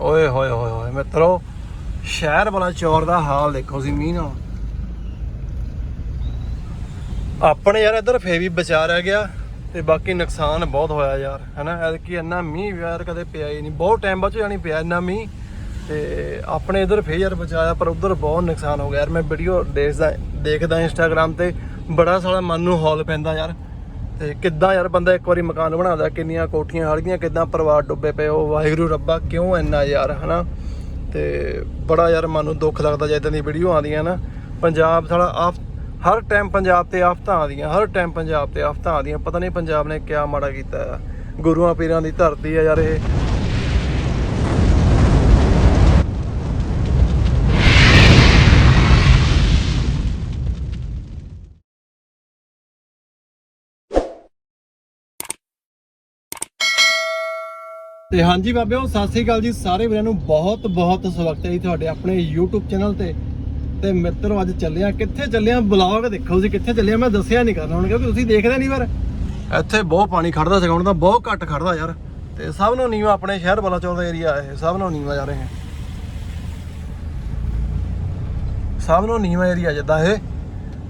ਓਏ ਹੋਏ ਹੋਏ ਹੋਏ ਮਿੱਤਰੋ, ਸ਼ਹਿਰ ਵਾਲਾ ਚੌਰ ਦਾ ਹਾਲ ਦੇਖੋ ਸੀ ਮੀਂਹ ਨਾਲ। ਆਪਣੇ ਯਾਰ ਇੱਧਰ ਫੇ ਵੀ ਬਚਾ ਰਹਿ ਗਿਆ ਤੇ ਬਾਕੀ ਨੁਕਸਾਨ ਬਹੁਤ ਹੋਇਆ ਯਾਰ, ਹੈਨਾ? ਐਤਕੀ ਇੰਨਾ ਮੀਂਹ ਯਾਰ ਕਦੇ ਪਿਆ ਹੀ ਨਹੀਂ। ਬਹੁਤ ਟਾਈਮ ਬਾਅਦ ਜਾਣੀ ਪਿਆ ਇੰਨਾ ਮੀਂਹ ਤੇ ਆਪਣੇ ਇੱਧਰ ਫੇਰ ਯਾਰ ਬਚਾਇਆ, ਪਰ ਉਧਰ ਬਹੁਤ ਨੁਕਸਾਨ ਹੋ ਗਿਆ ਯਾਰ। ਮੈਂ ਵੀਡੀਓ ਦੇਖਦਾ ਦੇਖਦਾ ਇੰਸਟਾਗ੍ਰam ਤੇ ਬੜਾ ਸਾਲਾ ਮਨ ਨੂੰ ਹੌਲ ਪੈਂਦਾ ਯਾਰ। ਤੇ ਕਿੱਦਾਂ ਯਾਰ ਬੰਦਾ ਇੱਕ ਵਾਰੀ ਮਕਾਨ ਬਣਾਉਂਦਾ, ਕਿੰਨੀਆਂ ਕੋਠੀਆਂ ਹੜ ਗਈਆਂ ਕਿੱਦਾਂ ਪਰਿਵਾਰ ਡੁੱਬੇ ਪਏ ਉਹ ਵਾਹਿਗੁਰੂ ਰੱਬਾ ਕਿਉਂ ਇੰਨਾ ਯਾਰ, ਹਨਾ? ਤੇ ਬੜਾ ਯਾਰ ਮਨ ਨੂੰ ਦੁੱਖ ਲੱਗਦਾ ਜਦ ਇਦਾਂ ਦੀ ਵੀਡੀਓ ਆਉਂਦੀਆਂ ਨਾ, ਪੰਜਾਬ ਸਾਲਾ ਆਫ, ਹਰ ਟਾਈਮ ਪੰਜਾਬ ਤੇ ਆਫਤਾਂ ਆਉਂਦੀਆਂ, ਹਰ ਟਾਈਮ ਪੰਜਾਬ ਤੇ ਆਫਤਾਂ ਆਉਂਦੀਆਂ, ਪਤਾ ਨਹੀਂ ਪੰਜਾਬ ਨੇ ਕਿਆ ਮਾੜਾ ਕੀਤਾ ਆ। ਗੁਰੂਆਂ ਪੀਰਾਂ ਦੀ ਧਰਤੀ ਆ ਯਾਰ ਇਹ। ਤੇ ਹਾਂਜੀ ਬਾਬਿਓ, ਸਤਿ ਸ੍ਰੀ ਅਕਾਲ ਜੀ ਸਾਰੇ ਵੀਰਾਂ ਨੂੰ। ਬਹੁਤ ਬਹੁਤ ਸਵਾਗਤ ਹੈ ਜੀ ਤੁਹਾਡੇ ਆਪਣੇ YouTube ਚੈਨਲ ਤੇ। ਤੇ ਮਿੱਤਰੋ, ਅੱਜ ਚੱਲੇ ਕਿੱਥੇ ਚੱਲੇ ਬਲੌਗ ਦੇਖੋ ਜੀ, ਕਿੱਥੇ ਚੱਲੇ ਮੈਂ ਦੱਸਿਆ ਨਹੀਂ ਕਰਨਾ ਹੁਣ, ਕਿਉਂਕਿ ਤੁਸੀਂ ਦੇਖਦੇ ਨਹੀਂ ਪਰ। ਇੱਥੇ ਬਹੁਤ ਪਾਣੀ ਖੜਦਾ ਸੀਗਾ ਹੁਣ ਬਹੁਤ ਘੱਟ ਖੜਦਾ ਯਾਰ। ਤੇ ਸਭ ਨੂੰ ਨੀਵਾ, ਆਪਣੇ ਸ਼ਹਿਰ ਵਾਲਾ ਚੌਂਕ ਦਾ ਏਰੀਆ ਇਹ। ਸਭ ਨੂੰ ਨੀਵਾ ਜਾ ਰਹੇ ਹੈ। ਸਭ ਨੂੰ ਨੀਵਾ ਏਰੀਆ ਜਿੱਦਾਂ ਇਹ।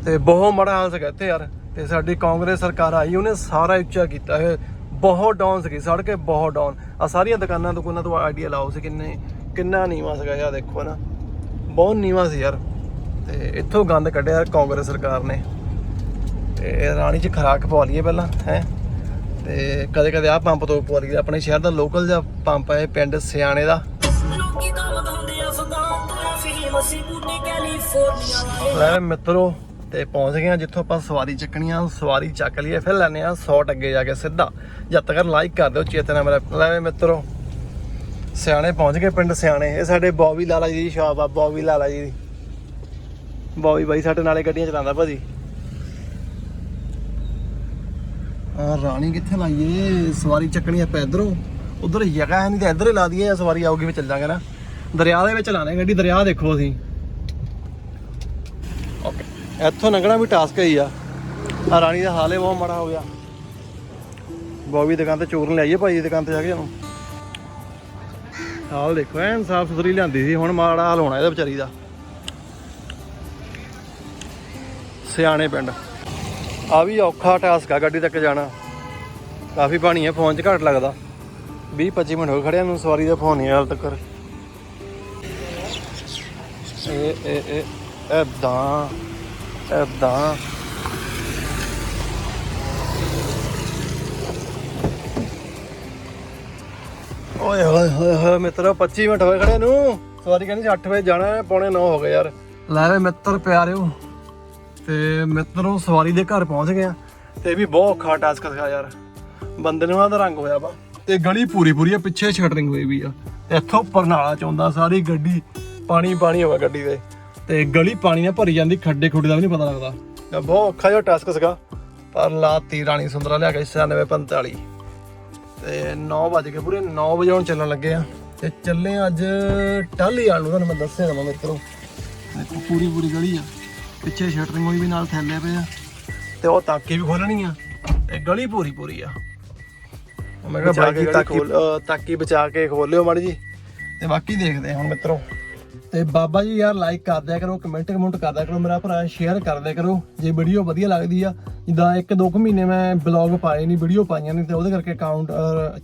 ਤੇ ਬਹੁਤ ਮਾੜਾ ਹਾਲ ਸੀਗਾ ਇੱਥੇ ਯਾਰ। ਤੇ ਸਾਡੀ ਕਾਂਗਰਸ ਸਰਕਾਰ ਆਈ, ਉਹਨੇ ਸਾਰਾ ਉੱਚਾ ਕੀਤਾ ਇਹ। ਬਹੁਤ ਡਾਊਨ ਸੀਗੀ ਸੜਕੇ ਬਹੁਤ ਡਾਊਨ ਆ ਸਾਰੀਆਂ ਦੁਕਾਨਾਂ ਤੋਂ ਕੋਨਾਂ ਤੋਂ ਆਈਡੀਆ ਲਾਓ ਸੀ ਕਿੰਨੇ ਕਿੰਨਾ ਨੀਵਾ ਸੀਗਾ ਯਾਰ ਦੇਖੋ ਨਾ। ਬਹੁਤ ਨੀਵਾ ਸੀ ਯਾਰ। ਤੇ ਇੱਥੋਂ ਗੰਦ ਕੱਢਿਆ ਕਾਂਗਰਸ ਸਰਕਾਰ ਨੇ। ਤੇ ਇਹ ਰਾਣੀ ਚ ਖਰਾਕ ਪਵਾ ਲਈਏ ਪਹਿਲਾਂ ਹੈ। ਤੇ ਕਦੇ ਕਦੇ ਆਹ ਪੰਪ ਤੋਂ ਪਵਾ ਲਈਏ ਆਪਣੇ ਸ਼ਹਿਰ ਦਾ ਲੋਕਲ ਜਿਹਾ ਪੰਪ ਹੈ ਪਿੰਡ ਸਿਆਣੇ ਦਾ। ਲੈ ਮਿੱਤਰੋ ਤੇ ਪਹੁੰਚ ਗਏ ਆ ਜਿੱਥੋਂ ਆਪਾਂ ਸਵਾਰੀ ਚੱਕਣੀ ਆ, ਸਵਾਰੀ ਚੱਕ ਲਈਏ, ਫਿਰ ਲੈਣੇ ਆ 100 ਅੱਗੇ ਜਾ ਕੇ ਸਿੱਧਾ। ਜਦ ਤੱਕ ਲਾਈਕ ਕਰ ਦਿਓ, ਚੇਤਨਾ ਮੇਰਾ। ਲੈ ਵੀ ਮਿੱਤਰੋ, ਸਿਆਣੇ ਪਹੁੰਚ ਗਏ ਪਿੰਡ ਸਿਆਣੇ। ਇਹ ਸਾਡੇ ਬੌਬੀ ਲਾਲਾ ਜੀ ਦੀ ਸ਼ਾਪ ਆ, ਬੌਬੀ ਲਾਲਾ ਜੀ ਦੀ। ਬੌਬੀ ਬਾਈ ਸਾਡੇ ਨਾਲੇ ਗੱਡੀਆਂ ਚਲਾਉਂਦਾ ਭਾਜੀ। ਆ ਰਾਣੀ ਕਿੱਥੇ ਲਾਈਏ ਸਵਾਰੀ ਚੱਕਣੀ ਆਪਾਂ ਇਧਰੋਂ। ਉਧਰ ਜਗ੍ਹਾ ਹੈ ਨਹੀਂ ਤੇ ਇਧਰ ਹੀ ਲਾ ਦਈਏ, ਸਵਾਰੀ ਆਊਗੀ ਵੀ ਚੱਲ ਜਾਾਂਗੇ ਨਾ। ਦਰਿਆ ਦੇ ਵਿੱਚ ਲਾਣੇ ਗੱਡੀ, ਦਰਿਆ ਦੇਖੋ ਅਸੀਂ। ਇੱਥੋਂ ਲੰਘਣਾ ਵੀ ਟਾਸਕ ਹੀ ਆ। ਆ ਰਾਣੀ ਦਾ ਹਾਲ ਹੀ ਬਹੁਤ ਮਾੜਾ ਹੋ ਗਿਆ। ਬੋਬੀ ਦੁਕਾਨ ਤੇ ਚੋਰ ਲਿਆਈਏ ਭਾਈ ਦੀ ਦੁਕਾਨ ਤੇ ਜਾ ਕੇ ਜਾਨੂੰ ਹਾਲ ਦੇਖੋ, ਐਨ ਸਾਫ਼ ਸੁਥਰੀ ਲਿਆਂਦੀ ਸੀ, ਹੁਣ ਮਾੜਾ ਹਾਲ ਹੋਣਾ ਇਹਦਾ ਵਿਚਾਰੀ ਦਾ। ਸਿਆਣੇ ਪਿੰਡ। ਆ ਵੀ ਔਖਾ ਟਾਸਕ ਆ, ਗੱਡੀ ਤੱਕ ਜਾਣਾ। ਕਾਫੀ ਪਾਣੀ ਹੈ ਫੋਨ 'ਚ ਘੱਟ ਲੱਗਦਾ। 20 25 ਮਿੰਟ ਹੋ ਗਏ ਖੜਿਆ ਨੂੰ, ਸਵਾਰੀ ਦਾ ਫੋਨ ਨਹੀਂ ਹਾਲ ਤੱਕ। ਇਹ ਇਹ ਇਹ ਐਦਾਂ ਐਦਾਂ ਓਏ ਹੋਏ ਹੋਏ ਹੋਏ, ਮਿੱਤਰੋ 25 ਮਿੰਟ ਹੋਏ ਖੜੇ ਨੂੰ। ਸਵਾਰੀ ਕਹਿੰਦੀ ਸੀ 8 ਵਜੇ ਜਾਣਾ ਹੈ ਪੌਣੇ 9 ਹੋ ਗਏ ਯਾਰ। ਲੈ ਵੇ ਮਿੱਤਰ ਪਿਆਰਿਓ, ਤੇ ਮਿੱਤਰੋ ਸਵਾਰੀ ਦੇ ਘਰ ਪਹੁੰਚ ਗਏ ਆ। ਤੇ ਇਹ ਵੀ ਬਹੁਤ ਔਖਾ ਟਾਸਕ ਸੀਗਾ ਯਾਰ। ਬੰਦੇ ਨੂੰ ਉਹਨਾਂ ਦਾ ਰੰਗ ਹੋਇਆ ਵਾ। ਤੇ ਗਲੀ ਪੂਰੀ ਪੂਰੀ ਆ, ਪਿੱਛੇ ਸ਼ਟਰਿੰਗ ਹੋਈ ਵੀ ਆ। ਤੇ ਇੱਥੋਂ ਪਰਨਾਲਾ ਚੋਂਦਾ ਸਾਰੀ ਗੱਡੀ ਪਾਣੀ ਪਾਣੀ ਹੋ ਗੱਡੀ ਦੇ। ਤੇ ਗਲੀ ਪਾਣੀ ਨਾਲ ਭਰੀ ਜਾਂਦੀ ਖੱਡੇ ਖੁੱਡੇ ਦਾ ਵੀ ਨਹੀਂ ਪਤਾ ਲੱਗਦਾ। ਤੇ ਬਹੁਤ ਔਖਾ ਜਿਹਾ ਟਾਸਕ ਸੀਗਾ ਪਰ ਲਾਤੀ ਰਾਣੀ ਸੁੰਦਰਾ ਲਿਆ ਕੇ 9645 ਤੇ 9 ਵਜ ਪੂਰੇ 9 ਵਜੇ ਹੁਣ ਚੱਲਣ ਲੱਗੇ ਆ। ਤੇ ਚੱਲੇ ਅੱਜ ਟਾਲੀ ਆਣ ਨੂੰ ਤੁਹਾਨੂੰ ਮੈਂ ਦੱਸਿਆ ਦਵਾਂ ਮਿੱਤਰੋ। ਦੇਖੋ ਪੂਰੀ ਪੂਰੀ ਗਲੀ ਆ। ਪਿੱਛੇ ਸ਼ਟਰਿੰਗ ਹੋਈ ਵੀ ਨਾਲ ਥੈਲੇ ਪਏ ਆ। ਤੇ ਉਹ ਤਾਕੀ ਵੀ ਖੋਲਣੀ ਆ। ਤੇ ਗਲੀ ਪੂਰੀ ਪੂਰੀ ਆ। ਉਹ ਮੈਂ ਕਿਹਾ ਬਾਕੀ ਤਾਕੀ ਬਚਾ ਕੇ ਖੋਲਿਓ ਮਾੜੀ ਜੀ। ਤੇ ਬਾਕੀ ਦੇਖਦੇ ਆ ਹੁਣ ਮਿੱਤਰੋ। ਤੇ ਬਾਬਾ ਜੀ ਯਾਰ ਲਾਈਕ ਕਰ ਦਿਆ ਕਰੋ ਕਮੈਂਟ ਕਮੈਂਟ ਕਰ ਦਿਆ ਕਰੋ, ਮੇਰਾ ਭਰਾ ਸ਼ੇਅਰ ਕਰ ਦਿਆ ਕਰੋ। ਜੇ ਵੀਡੀਓ ਵਧੀਆ ਲੱਗਦੀ ਆ, ਜਿੱਦਾਂ ਇੱਕ ਦੋ ਕੁ ਮਹੀਨੇ ਮੈਂ ਬਲੌਗ ਪਾਏ ਨਹੀਂ ਵੀਡੀਓ ਪਾਈਆਂ ਨਹੀਂ ਤੇ ਉਹਦੇ ਕਰਕੇ ਅਕਾਊਂਟ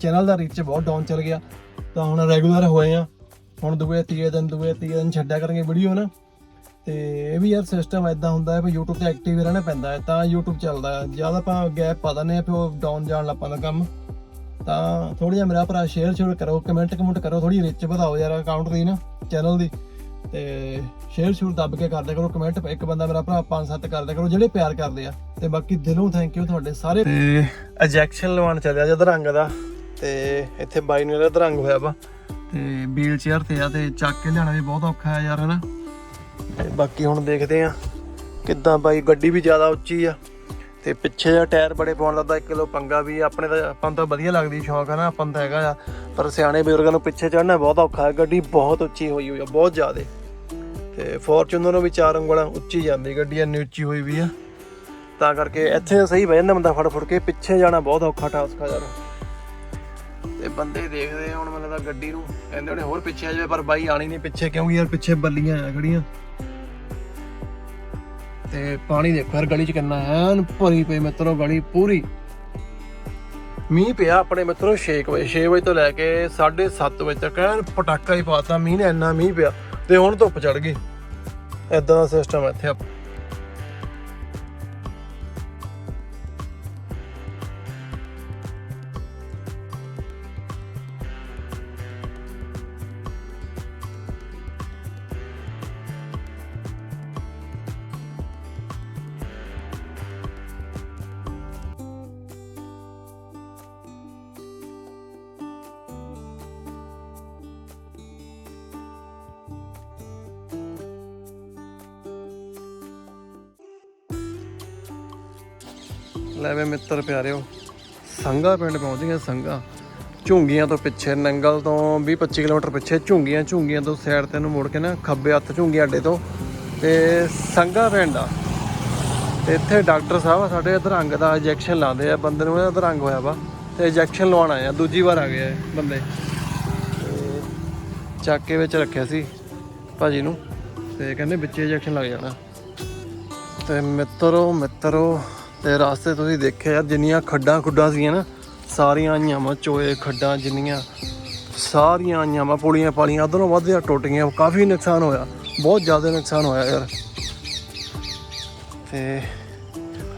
ਚੈਨਲ ਦਾ ਰੀਚ ਬਹੁਤ ਡਾਊਨ ਚੱਲ ਗਿਆ। ਤਾਂ ਹੁਣ ਰੈਗੂਲਰ ਹੋਏ ਆ। ਹੁਣ ਦੂਏ, ਤੀਏ ਦਿਨ, ਦੂਏ, ਤੀਏ ਦਿਨ ਛੱਡਿਆ ਕਰਾਂਗੇ ਵੀਡੀਓ ਨਾ। ਤੇ ਇਹ ਵੀ ਯਾਰ ਸਿਸਟਮ ਐਦਾਂ ਹੁੰਦਾ ਹੈ ਵੀ YouTube ਤੇ ਐਕਟਿਵ ਰਹਿਣਾ ਪੈਂਦਾ ਹੈ, ਤਾਂ YouTube ਚੱਲਦਾ ਹੈ। ਜਦ ਆਪਾਂ ਗੈਪ ਪਾ ਦਿੰਦੇ ਆ ਫਿਰ ਉਹ ਡਾਊਨ ਜਾਣ ਲੱਗ ਪੈਂਦਾ ਕੰਮ। ਤਾਂ ਥੋੜਾ ਜਿਹਾ ਮੇਰਾ ਭਰਾ ਸ਼ੇਅਰ ਸ਼ੇਅਰ ਕਰੋ ਕਮੈਂਟ ਕਮੈਂਟ ਕਰੋ ਥੋੜੀ ਰਿਚ ਵਧਾਓ ਯਾਰ ਅਕਾਊਂਟ ਦੀ ਨਾ ਚੈਨਲ ਦੀ। ਤੇ ਸ਼ੇਅਰ ਸ਼ੇਅਰ ਦੱਬ ਕੇ ਕਰਦਿਆ ਕਰੋ ਕਮੈਂਟ ਇੱਕ ਬੰਦਾ ਮੇਰਾ ਭਰਾ ਪੰਜ ਸੱਤ ਕਰਦਿਆ ਕਰੋ, ਜਿਹੜੇ ਪਿਆਰ ਕਰਦੇ ਆ। ਤੇ ਬਾਕੀ ਦਿਲੋਂ ਥੈਂਕ ਯੂ ਤੁਹਾਡੇ ਸਾਰੇ। ਤੇ ਐਜੈਕਸ਼ਨ ਲਵਾਉਣ ਚੱਲਿਆ ਜਦ ਰੰਗ ਦਾ। ਤੇ ਇੱਥੇ ਬਾਈ ਨੂੰ ਇਹਦਾ ਰੰਗ ਹੋਇਆ ਵਾ। ਤੇ ਵੀਲ ਚੇਅਰ ਤੇ ਆ ਤੇ ਚੱਕ ਕੇ ਲਿਆਣਾ ਵੀ ਬਹੁਤ ਔਖਾ ਹੈ ਯਾਰ, ਹਨਾ? ਤੇ ਬਾਕੀ ਹੁਣ ਦੇਖਦੇ ਆ ਕਿੱਦਾਂ ਬਾਈ, ਗੱਡੀ ਵੀ ਜ਼ਿਆਦਾ ਉੱਚੀ ਆ। ਤੇ ਪਿੱਛੇ ਦਾ ਟਾਇਰ ਬੜੇ ਪਾਉਣ ਲੱਗਦਾ 1 ਕਿਲੋ ਪੰਗਾ ਵੀ ਆਪਣੇ ਤਾਂ ਆਪਾਂ ਨੂੰ ਤਾਂ ਵਧੀਆ ਲੱਗਦੀ ਸ਼ੌਂਕ ਹੈ ਨਾ ਆਪਾਂ ਤਾਂ ਹੈਗਾ ਆ। ਪਰ ਸਿਆਣੇ ਬਜ਼ੁਰਗਾਂ ਨੂੰ ਪਿੱਛੇ ਚੜਨਾ ਬਹੁਤ ਔਖਾ ਹੈ। ਗੱਡੀ ਬਹੁਤ ਉੱਚੀ ਹੋਈ ਹੋਈ ਆ, ਬਹੁਤ ਜ਼ਿਆਦਾ। ਤੇ ਫੋਰਚੂਨਰ ਨੂੰ ਵੀ ਚਾਰ ਉਂਗਲਾਂ ਉੱਚੀ ਜਾਂਦੀ ਗੱਡੀ ਇੰਨੀ ਉੱਚੀ ਹੋਈ ਵੀ ਆ। ਤਾਂ ਕਰਕੇ ਇੱਥੇ ਸਹੀ ਬਹਿ ਜਾਂਦਾ ਬੰਦਾ ਫੜ ਫੜ ਕੇ, ਪਿੱਛੇ ਜਾਣਾ ਬਹੁਤ ਔਖਾ ਟਾਸਕ ਆ ਯਾਰ। ਤੇ ਬੰਦੇ ਦੇਖਦੇ ਹੁਣ ਮੈਨੂੰ ਲੱਗਦਾ ਗੱਡੀ ਨੂੰ ਕਹਿੰਦੇ ਉਹਨੇ ਹੋਰ ਪਿੱਛੇ ਆ ਜਾਵੇ, ਪਰ ਬਾਈ ਆਣੀ ਨਹੀਂ ਪਿੱਛੇ, ਕਿਉਂਕਿ ਯਾਰ ਪਿੱਛੇ ਬੱਲੀਆਂ ਆ ਖੜੀਆਂ। ਤੇ ਪਾਣੀ ਦੇਖੋ ਯਾਰ ਗਲੀ ਚ ਕਿੰਨਾ ਐਨ ਭਰੀ ਪਈ, ਮਿੱਤਰੋ ਗਲੀ ਪੂਰੀ। ਮੀਂਹ ਪਿਆ ਆਪਣੇ ਮਿੱਤਰੋ 6 ਵਜੇ 6 ਵਜੇ ਤੋਂ ਲੈ ਕੇ 7:30 ਵਜੇ ਤੱਕ, ਐਨ ਪਟਾਕਾ ਹੀ ਪਾਤਾ ਮੀਂਹ ਨੇ ਇੰਨਾ ਮੀਂਹ ਪਿਆ। ਤੇ ਹੁਣ ਧੁੱਪ ਚੜ ਗਈ। ਐਦਾਂ ਦਾ ਸਿਸਟਮ ਇੱਥੇ ਲੈ ਵੇ ਮਿੱਤਰ ਪਿਆਰਿਓ ਸੰਗਾ ਪਿੰਡ ਪਹੁੰਚ ਗਏ ਸੰਗਾ ਝੁੰਗੀਆਂ ਤੋਂ ਪਿੱਛੇ, ਨੰਗਲ ਤੋਂ 20-25 ਕਿਲੋਮੀਟਰ ਪਿੱਛੇ, ਝੁੰਗੀਆਂ ਝੁੰਗੀਆਂ ਤੋਂ ਸਾਈਡ ਤੇ ਨੂੰ ਮੁੜ ਕੇ ਨਾ ਖੱਬੇ ਹੱਥ ਝੁੰਗੀ ਅੱਡੇ ਤੋਂ। ਤੇ ਸੰਗਾ ਪਿੰਡ ਆ। ਤੇ ਇੱਥੇ ਡਾਕਟਰ ਸਾਹਿਬ ਸਾਡੇ ਅਧਰੰਗ ਦਾ ਇੰਜੈਕਸ਼ਨ ਲਾਉਂਦੇ ਆ। ਬੰਦੇ ਨੂੰ ਇਹਦਾ ਅਧਰੰਗ ਹੋਇਆ ਵਾ। ਤੇ ਇੰਜੈਕਸ਼ਨ ਲਵਾਉਣ ਆਇਆ ਦੂਜੀ ਵਾਰ ਆ ਗਏ ਬੰਦੇ। ਤੇ ਚੱਕ ਕੇ ਵਿੱਚ ਰੱਖਿਆ ਸੀ ਭਾਜੀ ਨੂੰ। ਤੇ ਕਹਿੰਦੇ ਵਿੱਚ ਇੰਜੈਕਸ਼ਨ ਲੱਗ ਜਾਣਾ। ਤੇ ਮਿੱਤਰੋ ਮਿੱਤਰੋ ਤੇ ਰਾਸਤੇ ਤੁਸੀਂ ਦੇਖਿਆ ਯਾਰ, ਜਿੰਨੀਆਂ ਖੱਡਾਂ ਖੁੱਡਾਂ ਸੀਗੀਆਂ ਨਾ, ਸਾਰੀਆਂ ਆਈਆਂ ਵਾ, ਚੋਏ ਖੱਡਾਂ ਜਿੰਨੀਆਂ, ਸਾਰੀਆਂ ਆਈਆਂ ਵਾ, ਪੁਲੀਆਂ ਪਾਲੀਆਂ, ਅਧਰੋਂ ਵੱਧ ਜਾਂ ਟੁੱਟ ਗਈਆਂ ਕਾਫੀ ਨੁਕਸਾਨ ਹੋਇਆ, ਬਹੁਤ ਜ਼ਿਆਦਾ ਨੁਕਸਾਨ ਹੋਇਆ ਯਾਰ। ਤੇ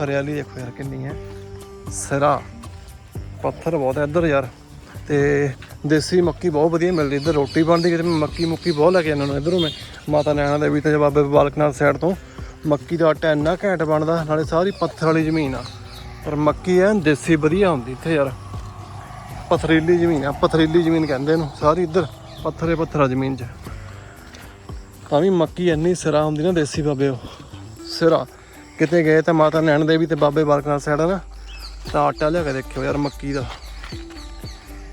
ਹਰਿਆਲੀ ਦੇਖੋ ਯਾਰ ਕਿੰਨੀ ਹੈ। ਸਿਰਾ, ਪੱਥਰ ਬਹੁਤ ਹੈ ਇੱਧਰ ਯਾਰ, ਤੇ ਦੇਸੀ ਮੱਕੀ ਬਹੁਤ ਵਧੀਆ ਮਿਲਦੀ, ਇੱਧਰ ਰੋਟੀ ਬਣਦੀ, ਕਿਤੇ ਮੈਂ ਮੱਕੀ ਮੁੱਕੀ ਬਹੁਤ ਲੈ ਕੇ ਇਹਨਾਂ ਨੂੰ ਇੱਧਰੋਂ ਮੈਂ, ਮਾਤਾ ਨੈਣਾ ਦੇਵੀ ਤੇ ਬਾਬੇ ਬਾਲਕਨਾਥ ਸਾਈਡ ਤੋਂ। ਮੱਕੀ ਦਾ ਆਟਾ ਇੰਨਾ ਘੈਂਟ ਬਣਦਾ, ਨਾਲੇ ਸਾਰੀ ਪੱਥਰ ਵਾਲੀ ਜ਼ਮੀਨ ਆ। ਪਰ ਮੱਕੀ ਐ ਦੇਸੀ ਵਧੀਆ ਹੁੰਦੀ ਇੱਥੇ ਯਾਰ। ਪਥਰੀਲੀ ਜ਼ਮੀਨ ਆ, ਪਥਰੀਲੀ ਜ਼ਮੀਨ ਕਹਿੰਦੇ ਇਹਨੂੰ, ਸਾਰੀ ਇੱਧਰ ਪੱਥਰੇ ਪੱਥਰਾ ਜ਼ਮੀਨ 'ਚ। ਤਾਂ ਵੀ ਮੱਕੀ ਇੰਨੀ ਸਿਰਾ ਹੁੰਦੀ ਨਾ ਦੇਸੀ ਬਾਬੇ ਉਹ। ਸਿਰਾ। ਕਿਤੇ ਗਏ ਤਾਂ ਮਾਤਾ ਨੈਣ ਦੇਵੀ ਤੇ ਬਾਬੇ ਬਾਲਕਨਾਥ ਸਾਈਡ ਆ ਨਾ, ਤਾਂ ਆਟਾ ਲਿਆ ਕੇ ਦੇਖਿਓ ਯਾਰ ਮੱਕੀ ਦਾ।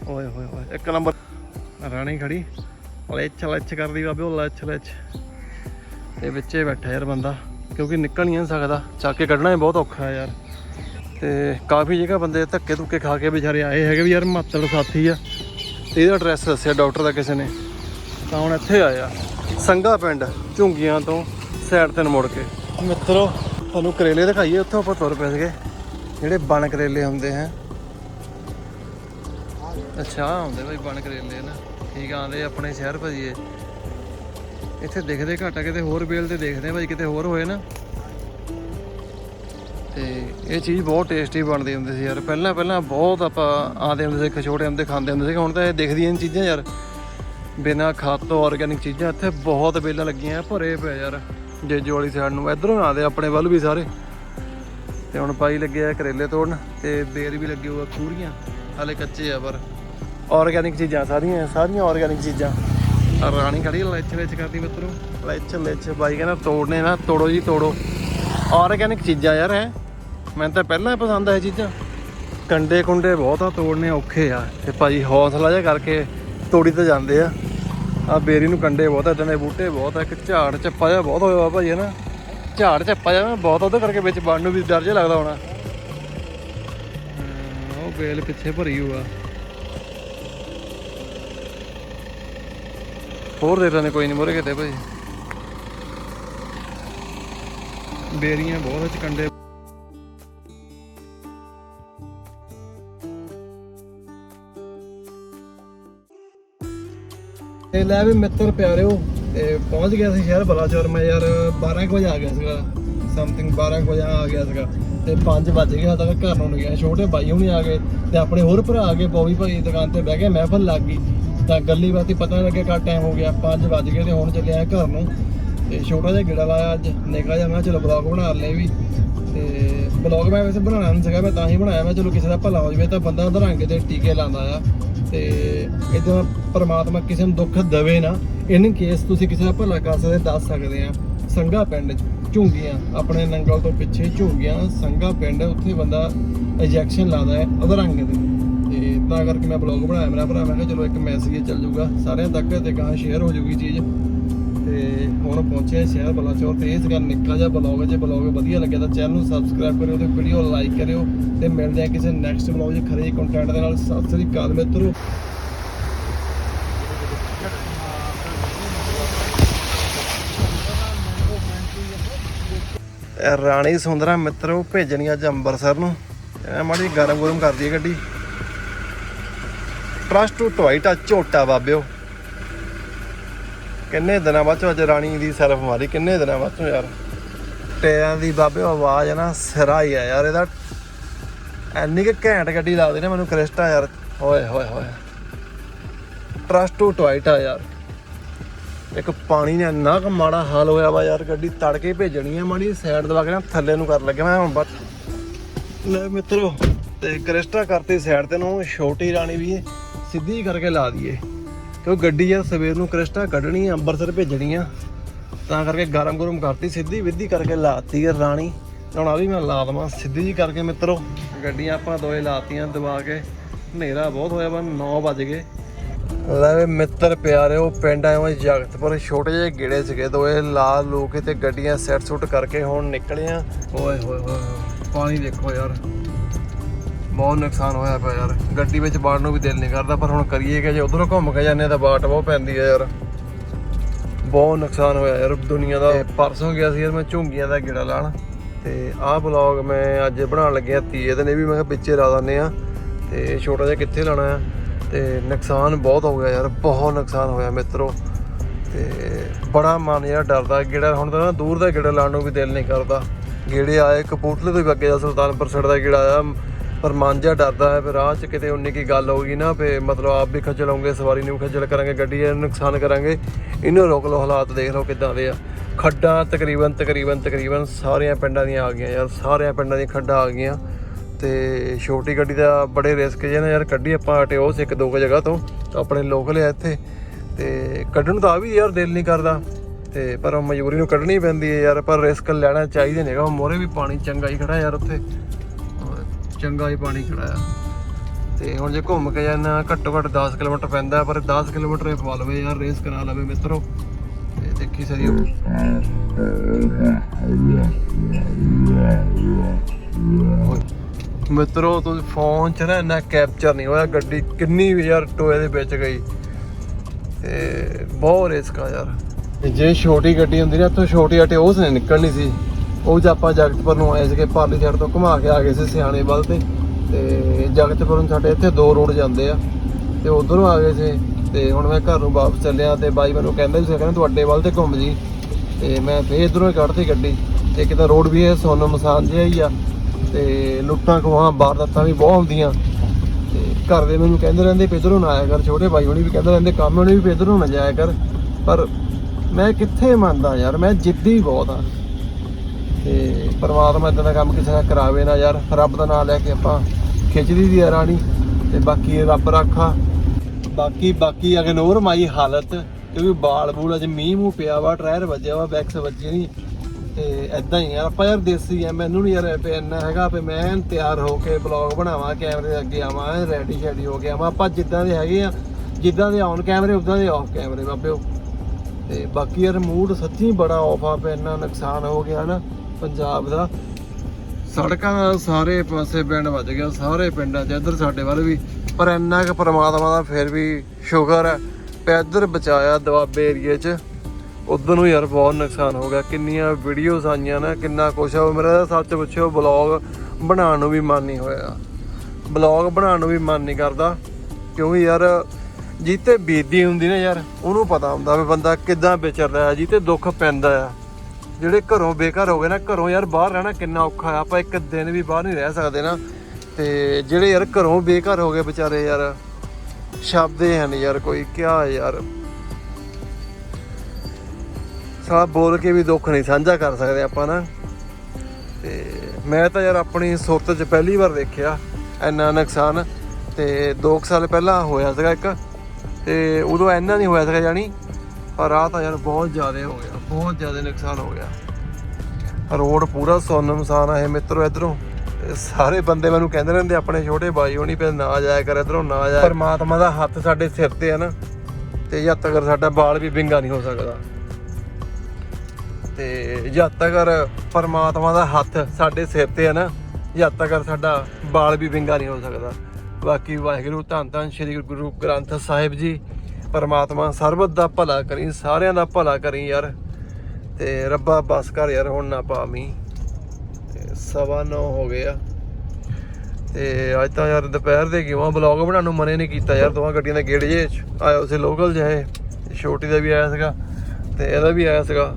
ਓਏ ਹੋਏ ਹੋਏ ਇੱਕ ਨੰਬਰ। ਰਾਣੀ ਖੜੀ। ਲੈਚ ਲੈਚ ਕਰਦੀ ਬਾਬੇ ਉਹ ਲੈਚ ਲੈਚ ਤੇ ਵਿੱਚੇ ਬੈਠਾ ਯਾਰ ਬੰਦਾ। ਕਿਉਂਕਿ ਨਿਕਲ ਨਹੀਂ ਸਕਦਾ। ਚੱਕ ਕੇ ਕੱਢਣਾ ਹੀ ਬਹੁਤ ਔਖਾ ਹੈ ਯਾਰ। ਤੇ ਕਾਫੀ ਜਗ੍ਹਾ ਬੰਦੇ ਧੱਕੇ ਧੁੱਕੇ ਖਾ ਕੇ ਵਿਚਾਰੇ ਆਏ ਹੈਗੇ ਵੀ ਯਾਰ ਮਾਤੜ ਸਾਥੀ ਆ। ਤੇ ਇਹਦਾ ਐਡਰੈਸ ਦੱਸਿਆ ਡਾਕਟਰ ਦਾ ਕਿਸੇ ਨੇ। ਤਾਂ ਹੁਣ ਇੱਥੇ ਆਇਆ ਸੰਗਾ ਪਿੰਡ ਝੁੰਗੀਆਂ ਤੋਂ ਸਾਈਡ ਤੇ ਮੁੜ ਕੇ। ਮਿੱਤਰੋ ਤੁਹਾਨੂੰ ਕਰੇਲੇ ਦਿਖਾਈਏ ਉੱਥੋਂ ਆਪਾਂ ਤੁਰ ਪਏ ਸੀਗੇ। ਜਿਹੜੇ ਬਣ ਕਰੇਲੇ ਹੁੰਦੇ ਹੈ ਅੱਛਾ ਆਹ ਹੁੰਦੇ ਬਈ ਬਣ ਕਰੇਲੇ ਨਾ। ਠੀਕ ਆ, ਆਉਂਦੇ ਆਪਣੇ ਸ਼ਹਿਰ ਭਾਜੀਏ ਇੱਥੇ ਦਿਖਦੇ ਘੱਟ ਆ, ਕਿਤੇ ਹੋਰ ਬੇਲ ਤੇ ਦੇਖਦੇ ਆ ਭਾਈ, ਕਿਤੇ ਹੋਰ ਹੋਏ ਨਾ। ਤੇ ਇਹ ਚੀਜ਼ ਬਹੁਤ ਟੇਸਟੀ ਬਣਦੀ ਹੁੰਦੀ ਸੀ ਯਾਰ। ਪਹਿਲਾਂ ਪਹਿਲਾਂ ਬਹੁਤ ਆਪਾਂ ਆਦੇ ਹੁੰਦੇ ਸੀ ਛੋਟੇ ਹੁੰਦੇ, ਖਾਂਦੇ ਹੁੰਦੇ ਸੀ ਹੁਣ ਤਾਂ ਇਹ ਦਿਖਦੀਆਂ ਨੀ ਚੀਜ਼ਾਂ ਯਾਰ। ਬਿਨਾ ਖਾਦ ਤੋਂ ਆਰਗੈਨਿਕ ਚੀਜ਼ਾਂ, ਇੱਥੇ ਬਹੁਤ ਬੇਲਾਂ ਲੱਗੀਆਂ ਭਰੇ ਪਏ ਯਾਰ। ਜੇਜੋ ਵਾਲੀ ਸਾਈਡ ਨੂੰ ਇਧਰੋਂ ਆਦੇ ਆਪਣੇ ਵੱਲ ਵੀ ਸਾਰੇ। ਤੇ ਹੁਣ ਪਾਈ ਲੱਗੇ ਆ ਕਰੇਲੇ ਤੋੜਨ, ਤੇ ਬੇਰ ਵੀ ਲੱਗੇ ਹੋਆ ਖੂਰੀਆਂ। ਹਾਲੇ ਕੱਚੇ ਆ ਪਰ। ਆਰਗੈਨਿਕ ਚੀਜ਼ਾਂ, ਸਾਰੀਆਂ ਸਾਰੀਆਂ ਆਰਗੈਨਿਕ ਚੀਜ਼ਾਂ। ਰਾਣੀ ਖੜੀ ਲੈਚ ਲੈਚ ਕਰਦੀ ਮਿੱਤਰੋ। Latch latch. ਬਾਈ ਕਹਿੰਦਾ ਤੋੜਨੇ ਨਾ, ਤੋੜੋ ਜੀ, ਤੋੜੋ। ਆਰਗੈਨਿਕ ਚੀਜ਼ਾਂ ਯਾਰ, ਹੈ। ਮੈਨੂੰ ਤਾਂ ਪਹਿਲਾਂ ਹੀ ਪਸੰਦ ਆ ਇਹ ਚੀਜ਼ਾਂ। ਕੰਡੇ ਕੁੰਡੇ ਬਹੁਤ ਆ, ਤੋੜਨੇ ਔਖੇ ਆ। ਤੇ ਭਾਜੀ ਹੌਸਲਾ ਜਿਹਾ ਕਰਕੇ ਤੋੜੀ ਤੇ ਜਾਂਦੇ ਆ। ਆ ਬੇਰੀ ਨੂੰ ਕੰਡੇ ਬਹੁਤ ਆ, ਇਦਾਂ ਦੇ ਬੂਟੇ ਬਹੁਤ ਆ, ਇੱਕ ਝਾੜ ਚੱਪਾ ਜਿਹਾ ਬਹੁਤ ਹੋਇਆ ਵਾ ਭਾਜੀ ਨਾ। ਝਾੜ ਚੱਪਾ ਜਿਹਾ ਬਹੁਤ ਉਹਦੇ ਕਰਕੇ ਵਿੱਚ ਵੜਨ ਨੂੰ ਵੀ ਡਰ ਜਿਹਾ ਲੱਗਦਾ ਹੋਣਾ। ਉਹ ਬੇਲ ਪਿੱਛੇ ਭਰੀ ਹੋਆ। ਹੋਰ ਦੇ ਨੇ ਕੋਈ ਨਹੀਂ ਮੋਰੇ ਕਿਤੇ ਭਾਈ। ਬੇਰੀਆਂ ਬਹੁਤ ਵਿੱਚ ਤੇ ਲੈ ਵੀ ਮਿੱਤਰ ਪਿਆਰਿਓ, ਤੇ ਪਹੁੰਚ ਗਿਆ ਸੀ ਸ਼ਹਿਰ ਬਲਾਚੌਰ। ਮੈਂ ਯਾਰ 12 ਕੁ ਵਜੇ ਆ ਗਿਆ ਸੀਗਾ ਸਮਥਿੰਗ 12 ਕੁ ਵਜੇ ਆ ਗਿਆ ਸੀਗਾ, ਤੇ 5 ਵਜ ਗਿਆ ਹਾਲੇ ਘਰ ਨੂੰ ਨਹੀਂ ਗਿਆ। ਛੋਟੇ ਬਾਈ ਹੁਣੀ ਆ ਗਏ, ਤੇ ਆਪਣੇ ਹੋਰ ਭਰਾ ਆ ਗਏ ਬੋਵੀ ਭਾਈ ਦੁਕਾਨ ਤੇ ਬਹਿ ਗਏ, ਮਹਿਫਲ ਲੱਗ ਗਈ। ਤਾਂ ਗੱਲੀ ਬਾਤੀ ਪਤਾ ਨਹੀਂ ਲੱਗਿਆ ਕਾ ਟਾਈਮ ਹੋ ਗਿਆ 5 ਵਜ ਗਏ ਤੇ ਹੁਣ ਚੱਲਿਆ ਘਰ ਨੂੰ। ਤੇ ਛੋਟਾ ਜਿਹਾ ਗੇੜਾ ਲਾਇਆ ਅੱਜ, ਨਿਕਾ ਜਿਹਾ, ਮੈਂ ਕਿਹਾ ਚਲੋ ਬਲੌਗ ਬਣਾ ਲਏ ਵੀ। ਤੇ ਬਲੌਗ ਮੈਂ ਵੈਸੇ ਬਣਾਉਣਾ ਨਹੀਂ ਸੀਗਾ, ਮੈਂ ਤਾਂ ਹੀ ਬਣਾਇਆ, ਮੈਂ ਚਲੋ ਕਿਸੇ ਦਾ ਭਲਾ ਹੋ ਜਵੇ ਤਾਂ ਬੰਦਾ ਅਧਰੰਗ ਦੇ ਟੀਕੇ ਲਾਉਂਦਾ ਆ। ਤੇ ਇਦਾਂ ਪਰਮਾਤਮਾ ਕਿਸੇ ਨੂੰ ਦੁੱਖ ਦੇਵੇ ਨਾ ਇਨ ਕੇਸ ਤੁਸੀਂ ਕਿਸੇ ਦਾ ਭਲਾ ਕਰ ਸਕਦੇ, ਦੱਸ ਸਕਦੇ ਆ। ਸੰਗਾ ਪਿੰਡ ਚ ਝੁੰਗੀਆਂ, ਆਪਣੇ ਨੰਗਲ ਤੋਂ ਪਿੱਛੇ ਝੁੰਗੀਆਂ ਸੰਗਾ ਪਿੰਡ, ਉੱਥੇ ਬੰਦਾ ਇੰਜੈਕਸ਼ਨ ਲਾਦਾ ਹੈ ਅਧਰੰਗ ਦੇ। ਤਾਂ ਕਰਕੇ ਮੈਂ ਬਲੌਗ ਬਣਾਇਆ ਮੇਰਾ ਭਰਾ, ਮੈਂ ਕਿਹਾ ਚਲੋ ਇੱਕ ਮੈਸੇਜ ਚੱਲ ਜਾਊਗਾ। ਸਾਰਿਆਂ ਤੱਕ ਤੇ ਗਾਂ ਸ਼ੇਅਰ ਹੋ ਜਾਊਗੀ ਚੀਜ਼। ਤੇ ਹੁਣ ਪਹੁੰਚੇ ਸ਼ਹਿਰ ਬਲਾਚੌਰ, ਤੇ ਇਸ ਗੱਲ ਨਿੱਕਾ ਜਿਹਾ ਬਲੌਗ ਜੇ ਬਲੌਗ ਵਧੀਆ ਲੱਗਿਆ ਤਾਂ ਚੈਨਲ ਨੂੰ ਸਬਸਕ੍ਰਾਈਬ ਕਰਿਓ ਤੇ ਵੀਡੀਓ ਲਾਈਕ ਕਰਿਓ ਤੇ ਮਿਲਦੇ ਆ ਕਿਸੇ ਨੈਕਸਟ ਬਲੌਗ 'ਚ ਖਰੇ ਕੰਟੈਂਟ ਦੇ ਨਾਲ। ਸਤਿ ਸ੍ਰੀ ਅਕਾਲ ਮਿੱਤਰੋ। ਰਾਣੀ ਸੁੰਦਰਾ ਮਿੱਤਰੋ, ਭੇਜਣੀ ਅੱਜ ਅੰਮ੍ਰਿਤਸਰ ਨੂੰ। ਇਹ ਮਾੜੀ ਗਰਮ ਗਰਮ ਕਰਦੀ ਹੈ ਗੱਡੀ। ਟਰਸਟ ਟੂ ਟਵਾਈਟਾ ਝੋਟਾ ਬਾਬਿਓ। ਕਿੰਨੇ ਦਿਨਾਂ ਬਾਅਦ ਚੋਂ ਅੱਜ ਰਾਣੀ ਦੀ ਸਰਫ ਮਾਰੀ, ਕਿੰਨੇ ਦਿਨਾਂ ਬਾਅਦ ਚੋਂ ਯਾਰ। ਟਾਇਰਾਂ ਦੀ ਬਾਬਿਓ ਆਵਾਜ਼ ਨਾ ਸਿਰਾ ਹੀ ਆ ਯਾਰ, ਇਹਦਾ ਐਨੀ ਕਿ ਘੈਂਟ ਗੱਡੀ ਲੱਗਦੀ ਨਾ ਮੈਨੂੰ ਕ੍ਰਿਸਟਾ ਯਾਰ। ਹੋਏ ਹੋਏ ਹੋਏ ਟਰਸਟ ਟੂ ਟਵਾਈਟਾ ਯਾਰ। ਇੱਕ ਪਾਣੀ ਨੇ ਇੰਨਾ ਕੁ ਮਾੜਾ ਹਾਲ ਹੋਇਆ ਵਾ ਯਾਰ, ਗੱਡੀ ਤੜਕੇ ਭੇਜਣੀ ਆ ਮਾੜੀ ਸਾਈਡ ਦਵਾ ਕੇ ਨਾ ਥੱਲੇ ਨੂੰ ਕਰ ਲੱਗਿਆ ਮੈਂ ਹੁਣ ਬਸ। ਲੈ ਮਿੱਤਰੋ, ਤੇ ਕ੍ਰਿਸਟਾ ਕਰਤੀ ਸਾਈਡ ਤੇ ਨੂੰ, ਛੋਟੀ ਰਾਣੀ ਵੀ। ਸਿੱਧੀ ਕਰਕੇ ਲਾ ਦਈਏ ਕਿਉਂ ਗੱਡੀ ਆ, ਸਵੇਰ ਨੂੰ ਕ੍ਰਿਸਟਾ ਕੱਢਣੀ ਆ ਅੰਮ੍ਰਿਤਸਰ ਭੇਜਣੀ ਆ ਤਾਂ ਕਰਕੇ ਗਰਮ ਗਰਮ ਕਰਤੀ, ਸਿੱਧੀ ਵਿੱਧੀ ਕਰਕੇ ਲਾਤੀ ਆ ਰਾਣੀ। ਹੁਣ ਆ ਵੀ ਮੈਂ ਲਾ ਦਵਾਂ, ਸਿੱਧੀ ਜੀ ਕਰਕੇ ਮਿੱਤਰੋ। ਗੱਡੀਆਂ ਆਪਾਂ ਦੋਏ ਲਾਤੀਆਂ ਦਵਾ ਕੇ। ਹਨੇਰਾ ਬਹੁਤ ਹੋਇਆ ਵਾ 9 ਵਜ ਗਏ। ਲੈ ਵੀ ਮਿੱਤਰ ਪਿਆਰਿਓ, ਪਿੰਡ ਆਏ ਹੋਏ ਜਗਤਪੁਰ। ਛੋਟੇ ਜਿਹੇ ਗੇੜੇ ਸੀਗੇ ਦੋਏ ਲਾ ਲੂ ਕੇ ਤੇ ਗੱਡੀਆਂ ਸੈੱਟ ਸੁੱਟ ਕਰਕੇ ਹੁਣ ਨਿਕਲੇ ਆ। ਓਏ ਹੋਏ ਹੋਏ। ਪਾਣੀ ਦੇਖੋ ਯਾਰ। ਬਹੁਤ ਨੁਕਸਾਨ ਹੋਇਆ ਪਿਆ ਯਾਰ। ਗੱਡੀ ਵਿੱਚ ਬਾੜ ਨੂੰ ਵੀ ਦਿਲ ਨਹੀਂ ਕਰਦਾ, ਪਰ ਹੁਣ ਕਰੀਏ ਕਿ ਜੇ ਉਧਰੋਂ ਘੁੰਮ ਕੇ ਜਾਂਦੇ ਤਾਂ ਬਾਟ ਬਹੁਤ ਪੈਂਦੀ ਹੈ ਯਾਰ। ਬਹੁਤ ਨੁਕਸਾਨ ਹੋਇਆ ਯਾਰ ਦੁਨੀਆ ਦਾ। ਤੇ ਪਰਸੋਂ ਗਿਆ ਸੀ ਯਾਰ ਮੈਂ ਝੁੰਗੀਆਂ ਦਾ ਗੇੜਾ ਲਾਣ, ਤੇ ਆਹ ਬਲੌਗ ਮੈਂ ਅੱਜ ਬਣਾਉਣ ਲੱਗਿਆ ਤੀਏ ਦਿਨ, ਇਹ ਵੀ ਮੈਂ ਕਿਹਾ ਪਿੱਛੇ ਲਾ ਦਿੰਦੇ ਆ ਤੇ ਛੋਟਾ ਜਿਹਾ ਕਿੱਥੇ ਲਾਣਾ ਆ? ਤੇ ਨੁਕਸਾਨ ਬਹੁਤ ਹੋ ਗਿਆ ਯਾਰ, ਬਹੁਤ ਨੁਕਸਾਨ ਹੋਇਆ ਮਿੱਤਰੋ। ਤੇ ਬੜਾ ਮਨ ਯਾਰ ਡਰਦਾ, ਗੇੜਾ ਹੁਣ ਤਾਂ ਨਾ ਦੂਰ ਦਾ ਗੇੜਾ ਲਾਉਣ ਨੂੰ ਵੀ ਦਿਲ ਨਹੀਂ ਕਰਦਾ। ਗੇੜੇ ਆਏ ਕਪੂਰਥਲੇ ਤੋਂ ਵੀ ਅੱਗੇ ਜਾ, ਸੁਲਤਾਨਪੁਰ ਸਾਈਡ ਦਾ ਗੇੜਾ ਆਇਆ। ਪਰ ਮਨ ਜਿਹਾ ਡਰਦਾ ਹੈ ਫਿਰ ਰਾਹ 'ਚ ਕਿਤੇ ਉਨੀ ਕੀ ਗੱਲ ਹੋਊਗੀ ਨਾ ਫੇ ਮਤਲਬ ਆਪ ਵੀ ਖੱਜਲ ਹੋਵਾਂਗੇ ਸਵਾਰੀ ਨੂੰ ਵੀ ਖੱਜਲ ਕਰਾਂਗੇ, ਗੱਡੀ ਨੂੰ ਨੁਕਸਾਨ ਕਰਾਂਗੇ। ਇਹਨੂੰ ਰੋਕ ਲਓ, ਹਾਲਾਤ ਦੇਖ ਲਓ ਕਿੱਦਾਂ ਦੇ ਆ। ਖੱਡਾਂ ਤਕਰੀਬਨ ਤਕਰੀਬਨ ਤਕਰੀਬਨ ਸਾਰਿਆਂ ਪਿੰਡਾਂ ਦੀਆਂ ਆ ਗਈਆਂ ਯਾਰ, ਸਾਰਿਆਂ ਪਿੰਡਾਂ ਦੀਆਂ ਖੱਡਾਂ ਆ ਗਈਆਂ। ਤੇ ਛੋਟੀ ਗੱਡੀ ਦਾ ਬੜੇ ਰਿਸਕ ਜੇ ਨਾ ਯਾਰ, ਕੱਢੀ ਆਪਾਂ ਹਟਿਓ ਸੀ ਇੱਕ ਦੋ ਕੁ ਜਗ੍ਹਾ ਤੋਂ ਆਪਣੇ ਲੋਕਲ ਆ ਇੱਥੇ। ਤੇ ਕੱਢਣ ਨੂੰ ਤਾਂ ਆ ਵੀ ਯਾਰ ਦਿਲ ਨਹੀਂ ਕਰਦਾ। ਤੇ ਪਰ ਮਜਬੂਰੀ ਨੂੰ ਕੱਢਣੀ ਪੈਂਦੀ ਹੈ ਯਾਰ, ਪਰ ਰਿਸਕ ਲੈਣਾ ਚਾਹੀਦਾ ਨੇਗਾ ਮੋਰੇ ਵੀ ਪਾਣੀ ਚੰਗਾ ਹੀ ਖੜਾ ਯਾਰ ਉੱਥੇ। ਚੰਗਾ ਹੀ ਪਾਣੀ ਖੜਾ ਆ। ਤੇ ਹੁਣ ਜੇ ਘੁੰਮ ਕੇ ਜਾਣਾ ਘੱਟੋ ਘੱਟ 10 ਕਿਲੋਮੀਟਰ ਪੈਂਦਾ ਪਰ 10 ਕਿਲੋਮੀਟਰ ਇਹ ਪਵਾ ਲਵੇ ਯਾਰ ਰੇਸ ਕਰਾ ਲਵੇ ਮਿੱਤਰੋ। ਤੇ ਦੇਖੀ ਸਰੀ ਓਏ, ਮਿੱਤਰੋ ਤੁਸੀਂ ਫੋਨ 'ਚ ਨਾ ਇੰਨਾ ਕੈਪਚਰ ਨਹੀਂ ਹੋਇਆ, ਗੱਡੀ ਕਿੰਨੀ ਵੀ ਯਾਰ ਟੋਏ ਦੇ ਵਿੱਚ ਗਈ। ਤੇ ਬਹੁਤ ਰਿਸਕ ਆ ਯਾਰ। ਜੇ ਛੋਟੀ ਗੱਡੀ ਹੁੰਦੀ ਨਾ, ਇੱਥੋਂ ਛੋਟੀ ਆਟੇ ਉਸ ਨੇ ਨਿਕਲਣੀ ਸੀ। ਉਹ 'ਚ ਆਪਾਂ ਜਗਤਪੁਰ ਨੂੰ ਆਏ ਸੀਗੇ ਪਾਰਲੀ ਸਾਈਡ ਤੋਂ ਘੁਮਾ ਕੇ ਆ ਗਏ ਸੀ ਸਿਆਣੇ ਵੱਲ ਤੇ ਤੇ ਜਗਤਪੁਰ ਨੂੰ ਸਾਡੇ ਇੱਥੇ ਦੋ ਰੋਡ ਜਾਂਦੇ ਆ, ਤੇ ਉਧਰੋਂ ਆ ਗਏ ਸੀ, ਤੇ ਹੁਣ ਮੈਂ ਘਰ ਨੂੰ ਵਾਪਸ ਚੱਲਿਆ ਤੇ ਬਾਈ ਮੈਨੂੰ ਕਹਿੰਦਾ ਸੀ, ਕਹਿੰਦਾ ਤੁਹਾਡੇ ਵੱਲ ਤੇ ਘੁੰਮ ਜੀ, ਤੇ ਮੈਂ ਫੇਰ ਇਧਰੋਂ ਹੀ ਕੱਢਤੀ ਗੱਡੀ, ਤੇ ਕਿਤੇ ਰੋਡ ਵੀ ਹੈ ਸੋਨ ਮਸਾਨ ਜਿਹਾ ਹੀ ਆ, ਤੇ ਲੁੱਟਾਂ ਖੋਹਾਂ, ਵਾਰਦਾਤਾਂ ਵੀ ਬਹੁਤ ਹੁੰਦੀਆਂ, ਤੇ ਘਰ ਦੇ ਮੈਨੂੰ ਕਹਿੰਦੇ ਰਹਿੰਦੇ ਪਿੱਧਰੋਂ ਨਾ ਆਇਆ ਕਰ, ਛੋਟੇ ਭਾਈ ਹੁਣੀ ਵੀ ਕਹਿੰਦੇ ਰਹਿੰਦੇ, ਕੰਮ ਉਹਨੇ ਵੀ ਪਿੱਧਰੋਂ ਨਾ ਜਾਇਆ ਕਰ, ਪਰ ਮੈਂ ਕਿੱਥੇ ਮੰਨਦਾ ਯਾਰ, ਮੈਂ ਜਿੱਦੀ ਬਹੁਤ ਆ। ਤੇ ਪਰਮਾਤਮਾ ਇਦਾਂ ਦਾ ਕੰਮ ਕਿਸੇ ਨਾਲ ਕਰਾਵੇ ਨਾ ਯਾਰ, ਰੱਬ ਦਾ ਨਾਮ ਲੈ ਕੇ ਆਪਾਂ ਖਿੱਚਦੀ ਦੀ ਆ ਰਾਣੀ, ਤੇ ਬਾਕੀ ਰੱਬ ਰੱਖਾ। ਬਾਕੀ ਬਾਕੀ ਅਗਨੋਰ ਮਾਈ ਹਾਲਤ, ਕਿਉਂਕਿ ਬਾਲ ਬੂਲ ਅਜ ਮੀਂਹ ਮੂੰਹ ਪਿਆ ਵਾ ਟਾਇਰ ਵੱਜਿਆ ਵਾ, ਬੈਕਸ ਵੱਜੇ ਨਹੀਂ ਤੇ ਐਦਾਂ ਹੀ ਯਾਰ ਆਪਾਂ ਯਾਰ ਦੇਸੀ ਆ, ਮੈਨੂੰ ਨਹੀਂ ਯਾਰ ਇੰਨਾ ਹੈਗਾ ਵੀ ਮੈਂ ਤਿਆਰ ਹੋ ਕੇ ਬਲੌਗ ਬਣਾਵਾਂ, ਕੈਮਰੇ ਦੇ ਅੱਗੇ ਆਵਾਂ ਰੈਡੀ ਸ਼ੈਡੀ ਹੋ ਕੇ ਆਵਾਂ। ਆਪਾਂ ਜਿੱਦਾਂ ਦੇ ਹੈਗੇ ਆ, ਜਿੱਦਾਂ ਦੇ ਔਨ ਕੈਮਰੇ ਉਦਾਂ ਦੇ ਆਫ ਕੈਮਰੇ ਬਾਬਿਓ। ਤੇ ਬਾਕੀ ਯਾਰ ਮੂਡ ਸੱਚੀ ਬੜਾ ਆਫ ਆ ਪਿਆ ਇੰਨਾ ਨੁਕਸਾਨ ਹੋ ਗਿਆ ਨਾ। ਪੰਜਾਬ ਦਾ। ਸੜਕਾਂ ਦਾ ਸਾਰੇ ਪਾਸੇ ਪਿੰਡ ਵੱਜ ਗਿਆ ਸਾਰੇ ਪਿੰਡਾਂ 'ਚ ਇੱਧਰ ਸਾਡੇ ਵੱਲ ਵੀ। ਪਰ ਇੰਨਾ ਕੁ ਪਰਮਾਤਮਾ ਦਾ ਫਿਰ ਵੀ ਸ਼ੁਕਰ ਹੈ ਪੈਦਰ ਬਚਾਇਆ ਦੁਆਬੇ ਏਰੀਏ 'ਚ। ਉਧਰ ਨੂੰ ਯਾਰ ਬਹੁਤ ਨੁਕਸਾਨ ਹੋ ਗਿਆ। ਕਿੰਨੀਆਂ ਵੀਡੀਓਜ਼ ਆਈਆਂ ਨਾ, ਕਿੰਨਾ ਕੁਛ ਆ। ਮੇਰਾ ਸੱਚ ਪੁੱਛਿਓ ਬਲੌਗ ਬਣਾਉਣ ਨੂੰ ਵੀ ਮਨ ਨਹੀਂ ਹੋਇਆ। ਬਲੌਗ ਬਣਾਉਣ ਨੂੰ ਵੀ ਮਨ ਨਹੀਂ ਕਰਦਾ। ਕਿਉਂਕਿ ਯਾਰ? ਜਿੱਤੇ ਬੀਤੀ ਹੁੰਦੀ ਨਾ ਯਾਰ, ਉਹਨੂੰ ਪਤਾ ਹੁੰਦਾ ਵੀ ਬੰਦਾ ਕਿੱਦਾਂ ਵਿਚਰਦਾ ਹੈ ਜਿੱਤੇ ਦੁੱਖ ਪੈਂਦਾ ਆ ਜਿਹੜੇ ਘਰੋਂ ਬੇਘਰ ਹੋ ਗਏ ਨਾ, ਘਰੋਂ ਯਾਰ ਬਾਹਰ ਰਹਿਣਾ ਕਿੰਨਾ ਔਖਾ ਆ ਆਪਾਂ ਇੱਕ ਦਿਨ ਵੀ ਬਾਹਰ ਨਹੀਂ ਰਹਿ ਸਕਦੇ ਨਾ। ਤੇ ਜਿਹੜੇ ਯਾਰ ਘਰੋਂ ਬੇਘਰ ਹੋ ਗਏ ਵਿਚਾਰੇ ਯਾਰ ਸ਼ਬਦ ਹੀ ਹਨ ਯਾਰ ਕੋਈ, ਕਿਆ ਯਾਰ। ਸਾਲਾ ਬੋਲ ਕੇ ਵੀ ਦੁੱਖ ਨਹੀਂ ਸਾਂਝਾ ਕਰ ਸਕਦੇ ਆਪਾਂ ਨਾ। ਤੇ ਮੈਂ ਤਾਂ ਯਾਰ ਆਪਣੀ ਸੁਰਤ 'ਚ ਪਹਿਲੀ ਵਾਰ ਦੇਖਿਆ, ਇੰਨਾ ਨੁਕਸਾਨ। ਤੇ 2 ਸਾਲ ਪਹਿਲਾਂ ਹੋਇਆ ਸੀਗਾ ਇੱਕ। ਤੇ ਉਦੋਂ ਇੰਨਾ ਨਹੀਂ ਹੋਇਆ ਸੀਗਾ ਜਾਨੀ ਪਰ ਆ ਤਾਂ ਯਾਰ ਬਹੁਤ ਜ਼ਿਆਦਾ ਹੋ ਗਿਆ, ਬਹੁਤ ਜ਼ਿਆਦਾ ਨੁਕਸਾਨ ਹੋ ਗਿਆ। ਰੋਡ ਪੂਰਾ ਸੁੰਨ ਨੁਕਸਾਨ ਆ ਇਹ ਮਿੱਤਰੋ ਇਧਰੋਂ। ਸਾਰੇ ਬੰਦੇ ਮੈਨੂੰ ਕਹਿੰਦੇ ਰਹਿੰਦੇ, ਆਪਣੇ ਛੋਟੇ ਬਾਈ ਹੋਣੀ ਪੇ ਨਾ ਜਾਇਆ ਕਰ, ਇਧਰੋਂ ਨਾ ਜਾਇਆ ਪਰਮਾਤਮਾ ਦਾ ਹੱਥ ਸਾਡੇ ਸਿਰ ਤੇ ਹੈ ਨਾ, ਤੇ ਜਦ ਤੱਕ ਸਾਡਾ ਬਾਲ ਵੀ ਵਿੰਗਾ ਨਹੀਂ ਹੋ ਸਕਦਾ। ਤੇ ਜਦ ਤੱਕ ਪਰਮਾਤਮਾ ਦਾ ਹੱਥ ਸਾਡੇ ਸਿਰ ਤੇ ਹੈ ਨਾ, ਜਦ ਤੱਕ ਸਾਡਾ ਬਾਲ ਵੀ ਵਿੰਗਾ ਨਹੀਂ ਹੋ ਸਕਦਾ। ਬਾਕੀ ਵਾਹਿਗੁਰੂ, ਧੰਨ ਧੰਨ ਸ੍ਰੀ ਗੁਰੂ ਗ੍ਰੰਥ ਸਾਹਿਬ ਜੀ ਪਰਮਾਤਮਾ ਸਰਬਤ ਦਾ ਭਲਾ ਕਰੀ, ਸਾਰਿਆਂ ਦਾ ਭਲਾ ਕਰੀ ਯਾਰ। ਤੇ ਰੱਬਾ ਬਸ ਕਰ ਯਾਰ, ਹੁਣ ਨਾ ਪਾ ਪਾਵੀਂ। ਤੇ ਸਵਾ ਨੌ ਹੋ ਗਿਆ ਆ। ਤੇ ਅੱਜ ਤਾਂ ਯਾਰ ਦੁਪਹਿਰ ਦੇ ਕਿਉਂ ਬਲੌਗ ਬਣਾਉਣ ਨੂੰ ਮਨੇ ਨਹੀਂ ਕੀਤਾ ਯਾਰ, ਦੋਵਾਂ ਗੱਡੀਆਂ ਦੇ ਗੇੜ ਜੇ ਆਇਆ ਉਸੇ ਲੋਕਲ ਜਿਹੇ, ਛੋਟੀ ਦਾ ਵੀ ਆਇਆ ਸੀਗਾ ਤੇ ਇਹਦਾ ਵੀ ਆਇਆ ਸੀਗਾ।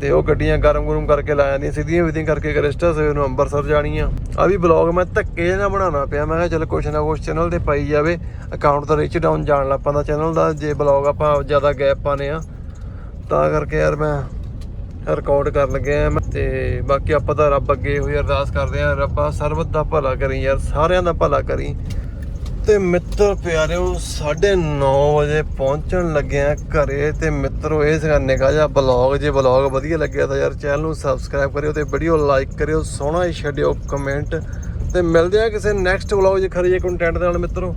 ਤੇ ਉਹ ਗੱਡੀਆਂ ਗਰਮ ਗਰਮ ਕਰਕੇ ਲਾ ਜਾਂਦੀਆਂ ਸਿੱਧੀਆਂ ਵਿਧੀਆਂ ਕਰਕੇ ਕ੍ਰਿਸਟਾ ਸੇ ਨੂੰ ਅੰਮ੍ਰਿਤਸਰ ਜਾਣੀਆਂ। ਆ ਵੀ ਬਲੌਗ ਮੈਂ ਧੱਕੇ ਜਿਹੇ ਨਾਲ ਬਣਾਉਣਾ ਪਿਆ। ਮੈਂ ਕਿਹਾ ਚੱਲ ਕੁਛ ਨਾ ਕੁਛ ਚੈਨਲ ਤੇ ਪਾਈ ਜਾਵੇ। ਅਕਾਊਂਟ ਦਾ ਰਿਚ ਡਾਊਨ ਜਾਣ ਲੱਗ ਦਾ ਚੈਨਲ ਦਾ। ਜੇ ਬਲੌਗ ਆਪਾਂ ਜ਼ਿਆਦਾ ਗੈਪ ਪਾਨੇ ਆ, ਤਾਂ ਕਰਕੇ ਯਾਰ ਮੈਂ ਰਿਕਾਰਡ ਕਰਨ ਲੱਗਿਆ ਮੈਂ। ਤੇ ਬਾਕੀ ਆਪਾਂ ਤਾਂ ਰੱਬ ਅੱਗੇ ਹੋਈ ਅਰਦਾਸ ਕਰਦੇ ਆ ਰੱਬਾ ਸਰਬਤ ਦਾ ਭਲਾ ਕਰੀ ਯਾਰ, ਸਾਰਿਆਂ ਦਾ ਭਲਾ ਕਰੀ। ਤੇ ਮਿੱਤਰ ਪਿਆਰਿਓ 9:30 ਵਜੇ ਪਹੁੰਚਣ ਲੱਗੇ ਆ ਘਰੇ ਤੇ ਮਿੱਤਰੋ, ਇਹ ਸੀਗਾ ਨਿਕਾ ਜਿਹਾ ਬਲੌਗ ਜੇ ਬਲੌਗ ਵਧੀਆ ਲੱਗਿਆ ਤਾਂ ਯਾਰ ਚੈਨਲ ਨੂੰ ਸਬਸਕ੍ਰਾਈਬ ਕਰਿਓ ਤੇ ਵੀਡੀਓ ਲਾਈਕ ਕਰਿਓ, ਸੋਹਣਾ ਹੀ ਛੱਡਿਓ ਕਮੈਂਟ ਤੇ ਮਿਲਦੇ ਆ ਕਿਸੇ ਨੈਕਸਟ ਬਲੌਗ 'ਚ ਖਰੀਏ ਕੰਟੈਂਟ ਦੇ ਨਾਲ ਮਿੱਤਰੋ।